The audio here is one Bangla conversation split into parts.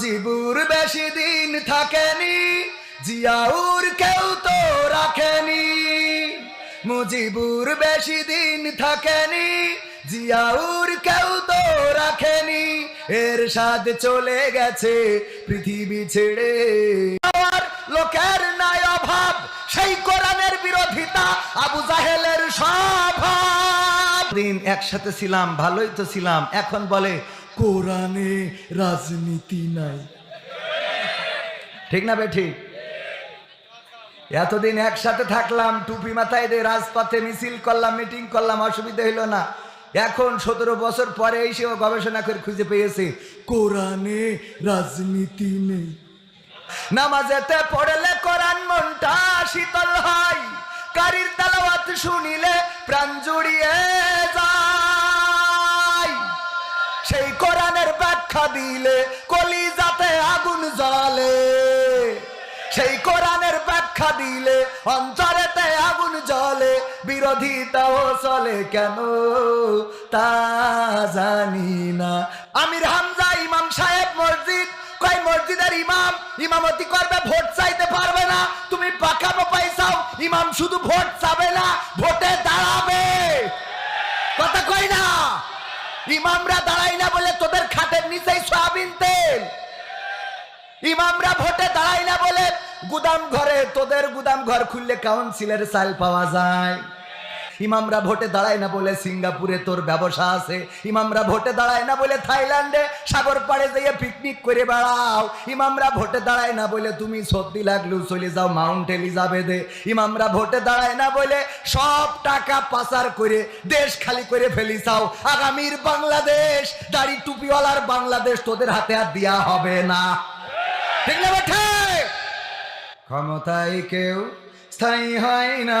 মুজিবুর বেশি দিন থাকেনি, জিয়াউর কেউ তো রাখেনি। মুজিবুর বেশি দিন থাকেনি, জিয়াউর কেউ তো রাখেনি। এর সাথ চলে গেছে পৃথিবী ছেড়ে। আর লোকের নাই অভাব, সেই কোরআনের বিরোধিতা আবু জাহেলের স্বভাব। দিন একসাথে ছিলাম, ভালোই তো ছিলাম, এখন বলে কোরআনে রাজনীতি নাই। ঠিক না বে ঠিক এতদিন একসাথে থাকলাম, টুপি মাথায় দিয়ে রাজপথে মিছিল করলাম, মিটিং করলাম, অসুবিধা হইল না। এখন সতেরো বছর পরে এসেও গবেষণা করে খুঁজে পেয়েছে, কোরআনে রাজনীতি নেই। নামাজেতে পড়লে কোরআন মনটা শীতল হয়, কারির তালাওয়াত শুনিলে প্রাণ জুড়িয়ে যায়। সেই কোরআনের ব্যাখ্যা দিলে কলিজাতে আগুন জ্বলে। সেই কোরআনের ব্যাখ্যা দিলে অন্তরেতে আগুন জ্বলে। বিরোধিতাও চলে কেন? তা জানি না। আমির হামজা, ইমাম সাহেব মসজিদ। কয়, মসজিদের ইমাম, ইমামতি করবে, ভোট চাইতে পারবে না। তুমি পাকামো পাইছাও, ইমাম শুধু ভোট চাবে না, ভোটে দাঁড়াবে। কথা কই না। ইমামরা দাঁড়াই না বলে তোদের খাটের নিচেই সয়াবিন তেল। ইমামরা ভোটে দাঁড়াই না বলে গুদাম ঘরে তোদের গুদাম ঘর খুললে কাউন্সিলের সাল পাওয়া যায়। ইমামরা ভোটে দাঁড়ায় না বলে সিঙ্গাপুরে তোর ব্যবসা আছে। ইমামরা ভোটে দাঁড়ায় না বলে থাইল্যান্ডে সাগর পাড়ে যেয়ে পিকনিক করে বেড়াও। ইমামরা ভোটে দাঁড়ায় না বলে তুমি সর্দি লাগলু, চলে যাও মাউন্ট এলিজাবেথে। ইমামরা ভোটে দাঁড়ায় না বলে সব টাকা পাচার করে দেশ খালি করে ফেলি চাও আগামীর বাংলাদেশ, দাড়ি টুপিওয়ালার বাংলাদেশ তোদের হাতে আর দেয়া হবে না। ঠিক না ক্ষমতায় কেউ স্থায়ী হয় না।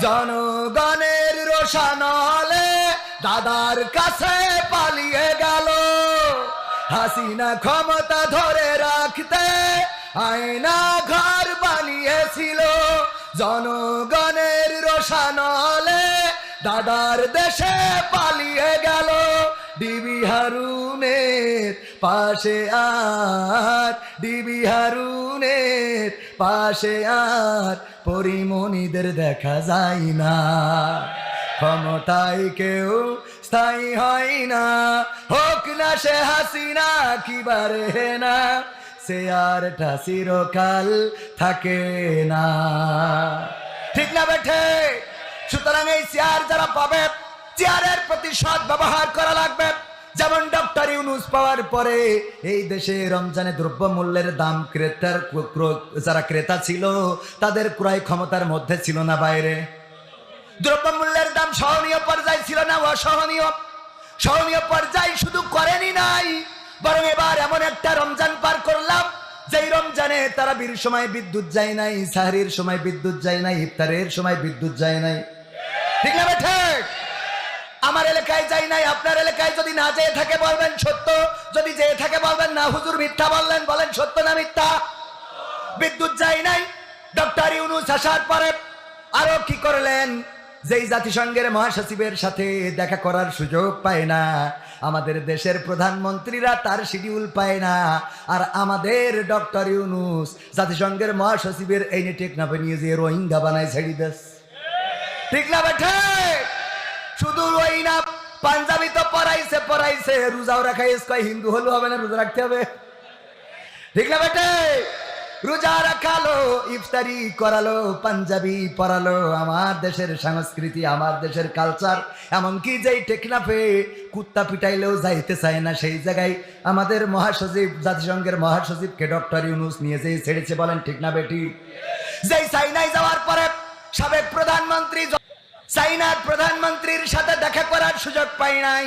জনগণের রোশানলে দাদার কাছে পালিয়ে গেল। হাসিনা ক্ষমতা ধরে রাখতে আয়না ঘর বানিয়েছিল। জনগণের রোশানলে দাদার দেশে পালিয়ে গেল। ডিবি হারুনের পাশে আর, ডিবি হারুনের পাশে আর পরিমণিদের দেখা যায় না। ক্ষমতায় কেউ স্থায়ী হয় না। হোক না সে হাসিনা কিবারে না, সে আর ঠাসিরকাল থাকে না। ঠিক না বেঠে? সুতরাং এই চেয়ার যারা পাবে, চেয়ারের প্রতি সৎ ব্যবহার করা লাগবে। যেমন ডক্টর ইউনুস পাওয়ার পরে এই দেশে রমজানে দ্রব্য মূল্যের দাম ক্রেতার যারা ক্রেতা ছিল, তাদের ক্রয় ক্ষমতার মধ্যে ছিল না বাইরে। দ্রব্য মূল্যের দাম সহনীয় পর্যায়ে ছিল না অসহনীয়। সহনীয় পর্যায়ে শুধু করেনি নাই, বরং এবার এমন একটা রমজান পার করলাম, যেই রমজানে তারা বীর সময় বিদ্যুৎ যায় নাই, সাহারির সময় বিদ্যুৎ যায় নাই, ইফতারের সময় বিদ্যুৎ যায় নাই। ঠিক না বেঠে আমার এলাকায় যাই নাই, আপনার এলাকায় যদি না যেয়ে থাকে বলবেন সত্য, যদি যেয়ে থাকে বলবেন না, হুজুর মিথ্যা বললেন, বলেন সত্য না মিথ্যা? বিদ্যুৎ যায় নাই, ডক্টর ইউনুস আসার পরে আরও কি করলেন? যেই জাতিসংঘের মহাসচিবের সাথে দেখা করার সুযোগ পায় না, আমাদের দেশের প্রধানমন্ত্রীরা তার শিডিউল পায় না, আর আমাদের ডক্টর ইউনুস জাতিসংঘের মহাসচিবের এই নিয়ে টেকনাফে নিয়ে যে রোহিঙ্গা বানায় ছেড়ি দেশ। ঠিক না বেঠে? শুধু ওই না, পাঞ্জাবি তো পড়াইছে পড়াইছে রোজাও রাখাই কয়, হিন্দু হলেও হবে না, রোজা রাখতে হবে। ঠিক না বেটে? রোজা রাখালো, ইফতারি করালো, পাঞ্জাবি পরালো। আমার দেশের সংস্কৃতি, আমার দেশের কালচার এমনকি যেই টেকনাফে কুত্তা পিটাইলেও যাইতে চায় না, সেই জায়গায় আমাদের মহাসচিব, জাতিসংঘের মহাসচিবকে ডক্টর ইউনুস নিয়ে যেই ছেড়েছে বলেন, ঠিক না বেটি? যেই চাইনায় যাওয়ার পরে সাবেক প্রধানমন্ত্রী চাইনার প্রধানমন্ত্রীর সাথে দেখা করার সুযোগ পাই নাই।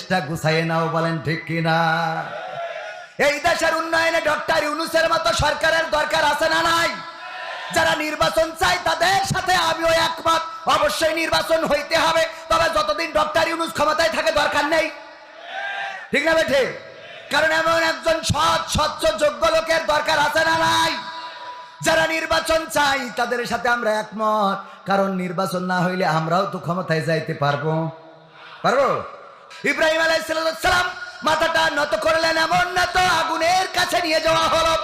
দেশটা গুছাইয়ে নাও বলেন, ঠিক কিনা? এই দেশের উন্নয়নে ডক্টর ইউনুসের মতো সরকারের দরকার আছে না নাই? যারা নির্বাচন চায় তাদের সাথে আমিও একমত। অবশ্যই নির্বাচন হইতে হবে, তবে যতদিন ডক্টর ইউনুস ক্ষমতায় থাকে দরকার নেই। ঠিক না বেঠে? কারণ এমন একজন সৎ, স্বচ্ছ, যোগ্য লোকের দরকার আছে না নাই? যারা নির্বাচন চাই তাদের সাথে আমরা একমত, কারণ নির্বাচন না হইলে আমরাও তো ক্ষমতায় যাইতে পারব। পারব? ইব্রাহিম আলাইসালাম মাথাটা নত করলেন, এমন না তো আগুনের কাছে নিয়ে যাওয়া হলো।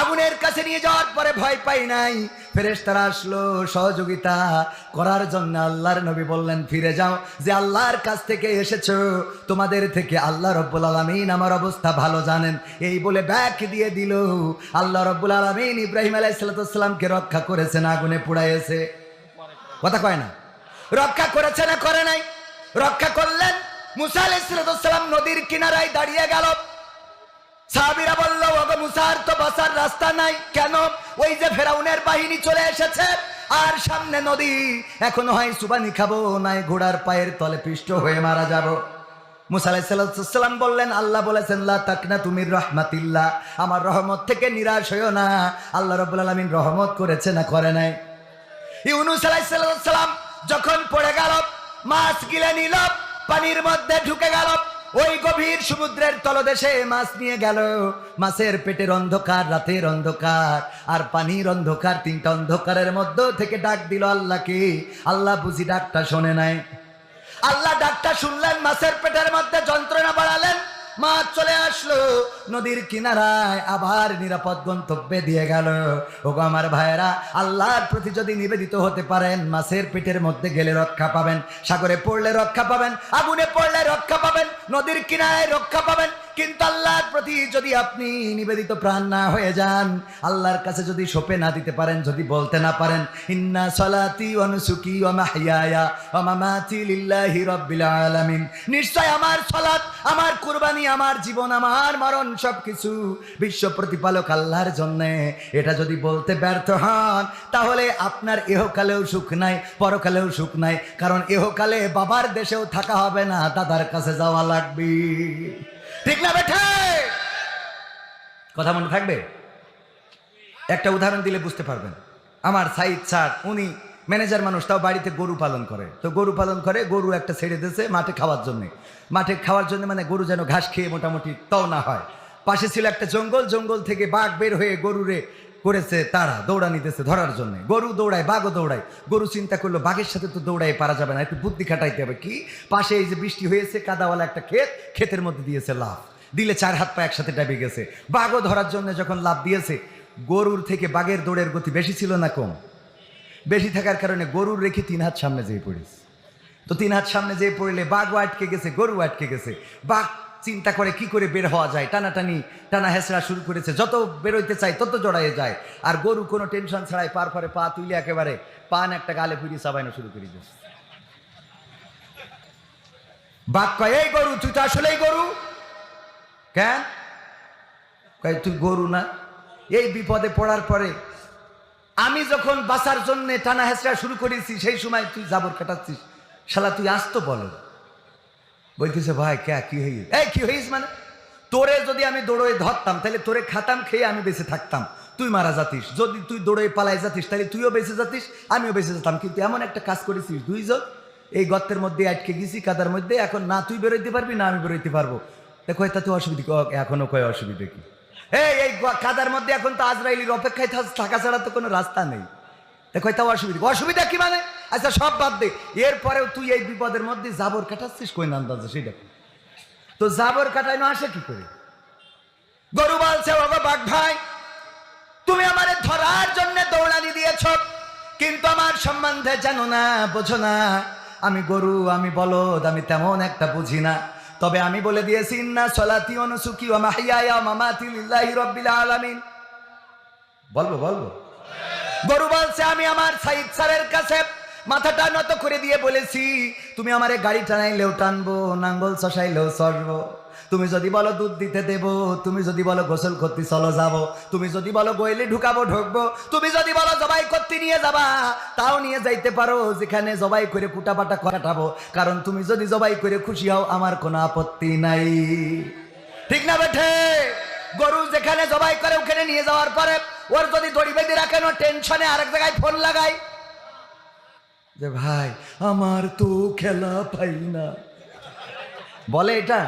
আগুনের কাছে নিয়ে যাওয়ার পরে ভয় পাই নাই। ফেরেশতারা আসলো সহযোগিতা করার জন্য। আল্লাহর নবী বললেন, ফিরে যাও, যে আল্লাহর কাছ থেকে এসেছ, তোমাদের থেকে আল্লাহ রব্বুল আলমিন আমার অবস্থা ভালো জানেন। এই বলে ব্যাক দিয়ে দিল। আল্লাহ রব্বুল আলমিন ইব্রাহিম আলাইসালামকে রক্ষা করেছেন, আগুনে পুড়াইছে কথা কয় না? রক্ষা করেছে না করে নাই? রক্ষা করলেন? মুসা আলাইসালাম নদীর কিনারায় দাঁড়িয়ে গেল। সাহাবিরা বলল, ওগো মুসার তো বাসার রাস্তা নাই। কেন? ওই যে ফেরাউনের বাহিনী চলে এসেছে। আর সামনে নদী। এখন হয় সুবানি খাব, নাই ঘোড়ার পায়ের তলে পিষ্ট হয়ে মারা যাব। মুসা আলাইসাল্লাম বললেন, আল্লাহ বলেছেন, লা তাকনা তুমি রহমাতিল্লাহ। আমার রহমত থেকে নিরাশ হইও না। আল্লাহ রব্বুল আলমিন রহমত করেছে না করে নাই। ইউনুস আলাইসাল্লাম যখন পড়ে গেল, মাছ গিলে নিল। পানির মধ্যে ঢুকে গেল। ওই গভীর সমুদ্রের তলদেশে মাছ নিয়ে গেল। মাছের পেটের অন্ধকার, রাতের অন্ধকার, আর পানির অন্ধকার, তিনটা অন্ধকারের মধ্য থেকে ডাক দিল আল্লাহকে। আল্লাহ বুঝি ডাকটা শোনে নাই। আল্লাহ ডাকটা শুনলেন, মাছের পেটের মাছ চলে আসলো। নদীর কিনারায় আবার নিরাপদ গন্তব্যে দিয়ে গেল। ওগো আমার ভাইয়েরা, আল্লাহর প্রতি যদি নিবেদিত হতে পারেন, মাছের পেটের মধ্যে গেলে রক্ষা পাবেন, সাগরে পড়লে রক্ষা পাবেন, আগুনে পড়লে রক্ষা পাবেন, নদীর কিনারায় রক্ষা পাবেন কিন্তু আল্লাহর প্রতি যদি আপনি নিবেদিত প্রাণ না হয়ে যান, আল্লাহর কাছে যদি সোপে না দিতে পারেন, যদি বলতে না পারেন, ইন্না সলাতি অনুসুকি মাহিয়ায়া ও লিল্লাহি রাব্বিল আলামিন। নিশ্চয় আমার সলাত, আমার কুরবানি, আমার জীবন, আমার মরণ সবকিছু বিশ্ব প্রতিপালক আল্লাহর জন্য। এটা যদি বলতে ব্যর্থ হন, তাহলে আপনার এহকালেও সুখ নাই, পরকালেও সুখ নাই। কারণ এহকালে বাবার দেশেও থাকা হবে না, দাদার কাছে যাওয়া লাগবে। ঠিক না বেঠে? কথা মনে থাকবে? একটা উদাহরণ দিলে বুঝতে পারবেন। আমার সাইদ স্যার, উনি ম্যানেজার মানুষ, তাও বাড়িতে গরু পালন করে। তো গরু পালন করে, গরু একটা ছেড়ে দিয়েছে মাঠে খাওয়ার জন্যে। মাঠে খাওয়ার জন্য মানে গরু যেন ঘাস খেয়ে মোটামুটি তাও না হয়। পাশে ছিল একটা জঙ্গল জঙ্গল থেকে বাঘ বের হয়ে গরুরে করেছে তারা দৌড়ানি দিতেছে ধরার জন্য। গরু দৌড়ায়, বাঘও দৌড়ায়। গরু চিন্তা করল, বাঘের সাথে তো দৌড়াই পারা যাবে না, একটু বুদ্ধি খাটাইতে হবে। কি? পাশে এই যে বৃষ্টি হয়েছে, কাদাওয়ালা একটা ক্ষেত, ক্ষেতের মধ্যে দিয়েছে লাভ দিলে চার হাত পা একসাথে ডাবে গেছে। বাঘও ধরার জন্য যখন লাভ দিয়েছে, গরুর থেকে বাঘের দৌড়ের গতি বেশি ছিল না কম? বেশি থাকার কারণে গরুর রেখে তিন হাত সামনে যেয়ে পড়িস তো তিন হাত সামনে যেয়ে পড়লে বাঘও আটকে গেছে গরু আটকে গেছে। বাঘ চিন্তা করে কি করে বের হওয়া যায়, টানাটানি, টানা হেসড়া শুরু করেছে। যত বেরোইতে চায় তত জড়াইয়ে যায়। আর গরু কোনো টেনশন ছাড়াই পার পরে পা তুলে একেবারে পান একটা গালে ফুরিয়ে চাবাইনো শুরু করে দিয়েছে। বাঘ কয়, এই গরু, তুই তো আসলেই গরু। কেন? তুই গরু না। এই বিপদে পড়ার পরে আমি যখন বাঁচার জন্য টানা হেঁচড়া শুরু করেছি, সেই সময় তুই জাবর কাটাচ্ছিস। শালা, তুই আসতো বলো বলতেছে ভাই, কে, কি হইস এই, কি হইস মানে? তোরে যদি আমি দৌড়ে ধরতাম, তাহলে তোরে খাতাম, খেয়ে আমি বেঁচে থাকতাম। তুই মারা যাতিস। যদি তুই দৌড়ে পালাই যাতিস, তাহলে তুইও বেঁচে যাতিস, আমিও বেঁচে যেতাম। কিন্তু এমন একটা কাজ করেছিস, দুইজন, এই গর্তের মধ্যে আটকে গেছি, কাদার মধ্যে, এখন না তুই বেরোইতে পারবি, না আমি বেরোইতে পারব। দেখো তুই অসুবিধা ক- এখনও কয় অসুবিধা কি? এই এই কাদার মধ্যে এখন তো আজরাইলির অপেক্ষায় থাকা ছাড়া তো কোনো রাস্তা নেই। দেখো তাও অসুবিধা অসুবিধা কি মানে? আচ্ছা সব বাদ দে। এরপরেও তুই এই বিপদের মধ্যে জাবর কাটাচ্ছিস? কই নাম সেটা। তো জাবর কাটায় না আসে কি করে? গরু বলছে বাবা বাঘ ভাই, তুমি আমারে ধরার জন্য দৌড়ানি দিয়েছ, কিন্তু আমার সম্বন্ধে জানো না, বোঝো না। আমি গরু, আমি বলদ, আমি তেমন একটা বুঝি না। তবে আমি বলে দিয়েছি, ইন্না সলাতি অনুসুকি ও মাহিয়া মামাতি লিল্লাহি রব্বিল আলামিন। বলব বলব? গরু বলছে, আমি আমার সাইদ স্যারের কাছে মাথাটা নত করে দিয়ে বলেছি, তুমি আমারে গাড়ি টানাইলেও টানবো, নাঙ্গল চষাইলেও চড়বো। তুমি যদি বলো দুধ দিতে দেব, তুমি যদি বলো গোসল করতে চলো যাব। তুমি যদি বলো গইলে ঢুকাবো, ঢুকবো। তুমি যদি বলো জবাই করতে নিয়ে যাবা, তাও নিয়ে যাইতে পারো, যেখানে জবাই করে কুটাপাটা কাটাবো। কারণ তুমি যদি জবাই করে খুশি হও, আমার কোনো আপত্তি নাই। ঠিক না বেঠে? গরু যেখানে জবাই করে, ওখানে নিয়ে যাওয়ার পরে ওর যদি দড়ি বেঁধে রাখেন টেনশনে আরেক জায়গায় ফোন লাগাই যে ভাই আমার তো খেলা পাই না। বলে এটা?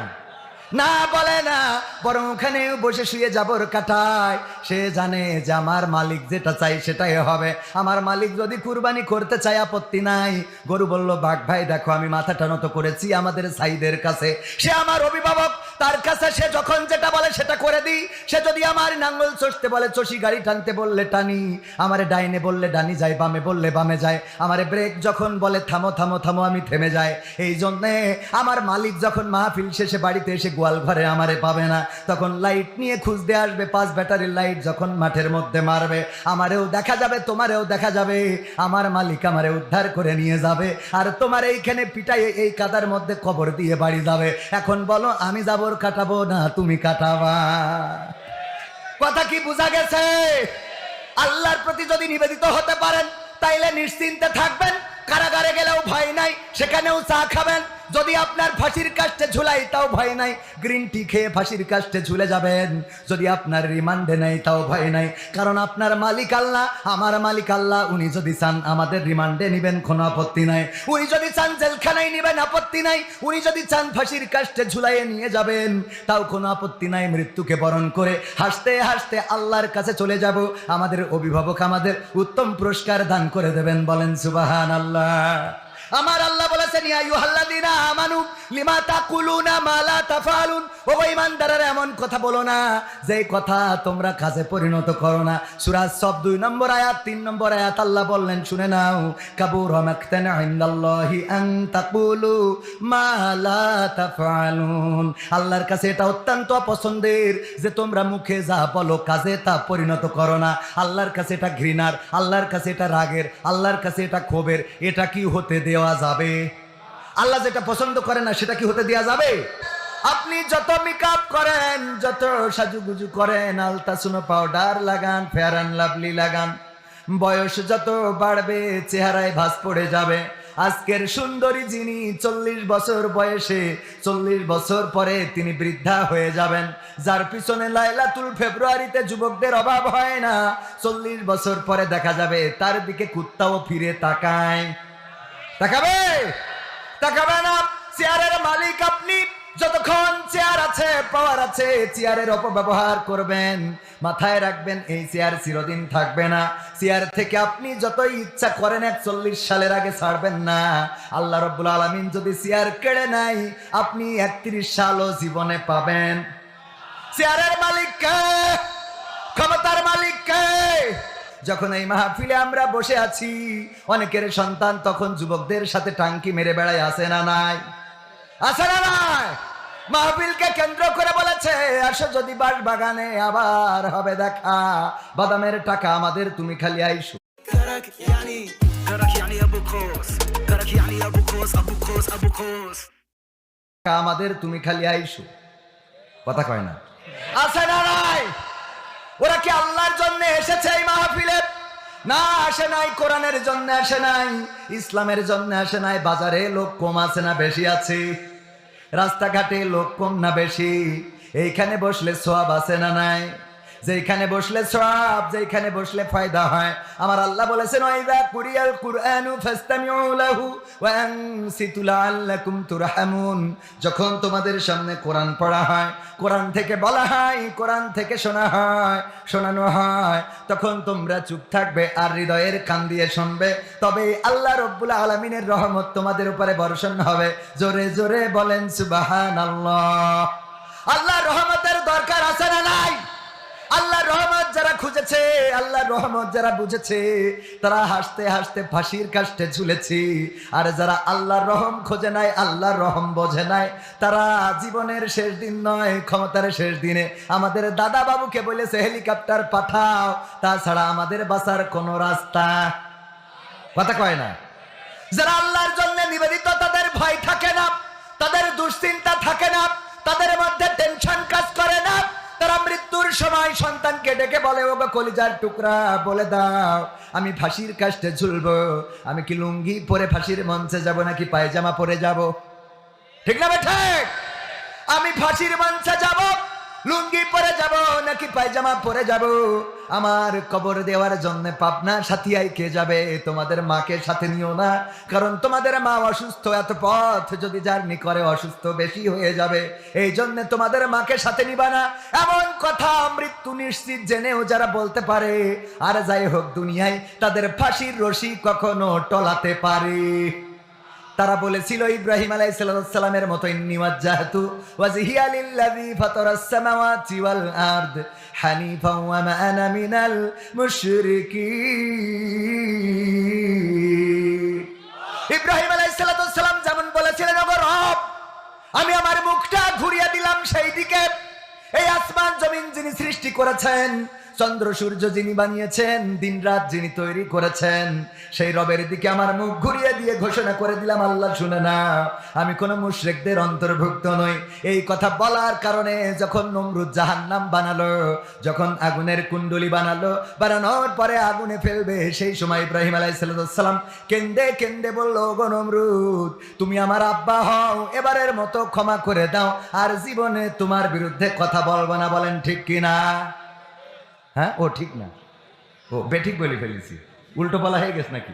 না বলে না, বরং ওখানে বসে শুয়ে যাবর কাটায়। সে জানে যে আমার মালিক যেটা চাই সেটাই হবে। আমার মালিক যদি কুরবানি করতে চায় আপত্তি নাই। গরু বলল, বাঘ ভাই, দেখো আমি মাথাটা নত করেছি আমাদের সাইদের কাছে। সে আমার অভিভাবক, তার কাছে সে যখন যেটা বলে সেটা করে দিই। সে যদি আমার নাঙ্গল চষতে বলে, চষি গাড়ি টানতে বললে টানি। আমারে ডাইনে বললে ডানি যায়, বামে বললে বামে যায়। আমারে ব্রেক যখন বলে, থামো থামো থামো, আমি থেমে যাই। এই জন্যে আমার মালিক যখন মাহফিল শেষে বাড়িতে এসে গোয়াল ঘরে আমারে পাবে না। তখন লাইট নিয়ে খুঁজতে আসবে, পাঁচ ব্যাটারির লাইট যখন মাঠের মধ্যে মারবে। আমারেও দেখা যাবে, তোমারেও দেখা যাবে। আমার মালিক আমারে উদ্ধার করে নিয়ে যাবে। আর তোমার এইখানে পিটাই এই কাদার মধ্যে কবর দিয়ে বাড়ি যাবে। এখন বলো, আমি যাবর কাটাবো না, তুমি কাটাবা? কথা কি বোঝা গেছে? আল্লাহর প্রতি যদি নিবেদিত হতে পারেন, তাইলে নিশ্চিন্তে থাকবেন। কারাগারে গেলেও ভয় নাই, সেখানেও চা খাবেন। যদি আপনার ফাঁসির কাস্টে ঝুলাই, তাও ভয় নাই। গ্রিন টি খেয়ে ফাঁসির কাস্টে ঝুলে যাবেন। যদি আপনার রিমান্ডে নেই, তাও ভয় নাই। কারণ আপনার মালিক আল্লাহ, আমার মালিক আল্লাহ, উনি যদি চান আমাদের রিমান্ডে নিবেন, কোনো আপত্তি নাই। উনি যদি চান জেলখানায় নিবেন, আপত্তি নাই। উনি যদি চান ফাঁসির কাস্টে ঝুলাইয়ে নিয়ে যাবেন, তাও কোনো আপত্তি নাই মৃত্যুকে বরণ করে। হাসতে হাসতে আল্লাহর কাছে চলে যাব। আমাদের অভিভাবক আমাদের উত্তম পুরস্কার দান করে দেবেন, বলেন সুবাহান আল্লাহ আমার আল্লাহ ইয়া আল্লাহর কাছে এটা অত্যন্ত অপছন্দের যে তোমরা মুখে যা বলো কাজে তা পরিণত করো না আল্লাহর কাছে এটা ঘৃণার আল্লাহর কাছে এটা রাগের আল্লাহর কাছে এটা ক্ষোভের এটা কি হতে দেওয়া যাবে আল্লাহ যেটা পছন্দ করে না, সেটা কি হতে দেওয়া যাবে? আপনি যত মেকআপ করেন, যত সাজুগুজু করেন আলতাসুনো পাউডার লাগান ফেয়ার অ্যান্ড লাভলি লাগান, বয়স যত বাড়বে, চেহারায় ভাস পড়ে যাবে। আজকের সুন্দরী যিনি চল্লিশ বছর বয়সে, চল্লিশ বছর পরে তিনি বৃদ্ধা হয়ে যাবেন। যার পিছনে লাইলাতুল ফেব্রুয়ারিতে যুবকদের অভাব হয় না, চল্লিশ বছর পরে দেখা যাবে, তার দিকে কুত্তাও ফিরে তাকায়। তাকাবে? তাকাবে চেয়ারের মালিক আপনি, যতক্ষণ চেয়ার আছে পাওয়ার আছে, চেয়ারের অপব্যবহার করবেন। মাথায় রাখবেন, এই চেয়ার চিরদিন থাকবে না। চেয়ার থেকে আপনি যতই ইচ্ছা করেন, একচল্লিশ সালের আগে ছাড়বেন না। আল্লাহ রব্বুল আলমিন যদি চেয়ার কেড়ে নাই আপনি একত্রিশ সালও জীবনে পাবেন। চেয়ারের মালিক কে? ক্ষমতার মালিক যখন এই মাহফিলে আমরা বসে আছি অনেকের সন্তান তখন যুবকদের সাথে টাঙ্কি মেরে বেড়ায় আসে না নাই? আসে না নাই? মাহফিলকে কেন্দ্র করে বলেছে আসো যদি বাস বাগানে আবার হবে দেখা। বাদামের টাকা আমাদের তুমি খালি আইসো। আমাদের তুমি খালি আইসো। কথা কয় না। আসে না নাই? ওরা কি আল্লাহর জন্য এসেছে এই মাহফিলে? না, আসে নাই, কোরআনের জন্য আসে নাই, ইসলামের জন্য আসে নাই, বাজারে লোক কম আছে না বেশি আছে? রাস্তাঘাটে লোক কম না বেশি? এইখানে বসলে সোয়াব আছে না নাই? যেখানে বসলে সব যেখানে বসলে ফায়দা হয়। আমার আল্লাহ বলেছেন, ওয়াইদা কুরিয়াল কুরআনু ফাসতামিউ লাহু ওয়া আনসিতু লাআল্লাকুম তুরহামুন। যখন তোমাদের সামনে কোরআন পড়া হয়, কোরআন থেকে বলা হয়, কোরআন থেকে শোনা হয়, শোনানো হয়, তখন তোমরা চুপ থাকবে আর হৃদয়ের কান দিয়ে শুনবে। তবে আল্লাহ রব্বুল আলমিনের রহমত তোমাদের উপরে বর্ষণ হবে। জোরে জোরে বলেন সুবাহান আল্লাহ আল্লাহ রহমতের দরকার আছে না নাই? রহমত যারা খুঁজেছে আল্লাহ রহমত যারা বুঝেছে, তারা হাসতে হাসতে ফাঁসির কাষ্টে ঝুলেছি। আর যারা আল্লাহর রহম খোঁজে নাই, আল্লাহর রহম বোঝে নাই, তারা জীবনের শেষ দিন নয়, ক্ষমতার শেষ দিনে। আমাদের দাদা বাবুকে বলেছে, হেলিকপ্টার পাঠাও। তাছাড়া আমাদের বাঁচার কোনো রাস্তা কথা কয় না। যারা আল্লাহর জন্য নিবেদিত, তাদের ভয় থাকে না, তাদের দুশ্চিন্তা থাকে না, তাদের মধ্যে টেনশন কাজ করে না। সময় সন্তানকে ডেকে বলে ও কলিজার টুকরা, বলে দাও, আমি ফাঁসির কাস্টে ঝুলবো। আমি কি লুঙ্গি পরে ফাঁসির মঞ্চে যাব নাকি পায়জামা পরে যাব? ঠিক না ঠিক? আমি ফাঁসির মঞ্চে যাব। লুঙ্গি পরে যাব, নাকি পায়জামা পরে যাব? আমার কবর দেওয়ার জন্য পাবনা সাথিয়াই কে যাবে? তোমাদের মাকে সাথে নিও না, কারণ তোমাদের মা অসুস্থ, এত পথ যদি জার্নি করে অসুস্থ বেশি হয়ে যাবে। এই জন্য তোমাদের মাকে সাথে নিবা না। এমন কথা মৃত্যু নিশ্চিত জেনেও যারা বলতে পারে, আর যাই হোক দুনিয়ায় তাদের ফাঁসির রশি কখনো টলাতে পারে। তারা বলেছিল, ইব্রাহিম আলাইহিসসালামের মতো ইন্নি ওয়াজ্জাহতু ওয়াজহিয়া লিল্লাযী ফাতারাস সামাওয়াতি ওয়াল আরদ হানিফা ওয়া মা আনা মিনাল মুশরিকিন। ইব্রাহিম আলাইহিসসালাম যেমন বলেছিলেন আমি আমার মুখটা ঘুরিয়ে দিলাম সেই দিকে। এই আসমান জমিন যিনি সৃষ্টি করেছেন চন্দ্র সূর্য যিনি বানিয়েছেন, দিন রাত যিনি তৈরি করেছেন, সেই রবের দিকে আমার মুখ ঘুরিয়ে দিয়ে ঘোষণা করে দিলাম, আল্লাহ শুনে না আমি কোনো মুশরিকদের অন্তর্ভুক্ত নই। এই কথা বলার কারণে যখন নমরুদ জাহান্নাম বানালো, যখন আগুনের কুণ্ডলি বানালো, বানানোর পরে আগুনে ফেলবে, সেই সময় ইব্রাহিম আলাইসাল্লাম কেন্দে কেন্দে বলল গো নমরুদ, তুমি আমার আব্বা হও, এবারের মতো ক্ষমা করে দাও, আর জীবনে তোমার বিরুদ্ধে কথা বলব না। বলেন, ঠিক কিনা? হ্যাঁ? ও ঠিক না। ও বেঠিক বলে ফেলেছি। উল্টো বলা হয়ে গেছে নাকি?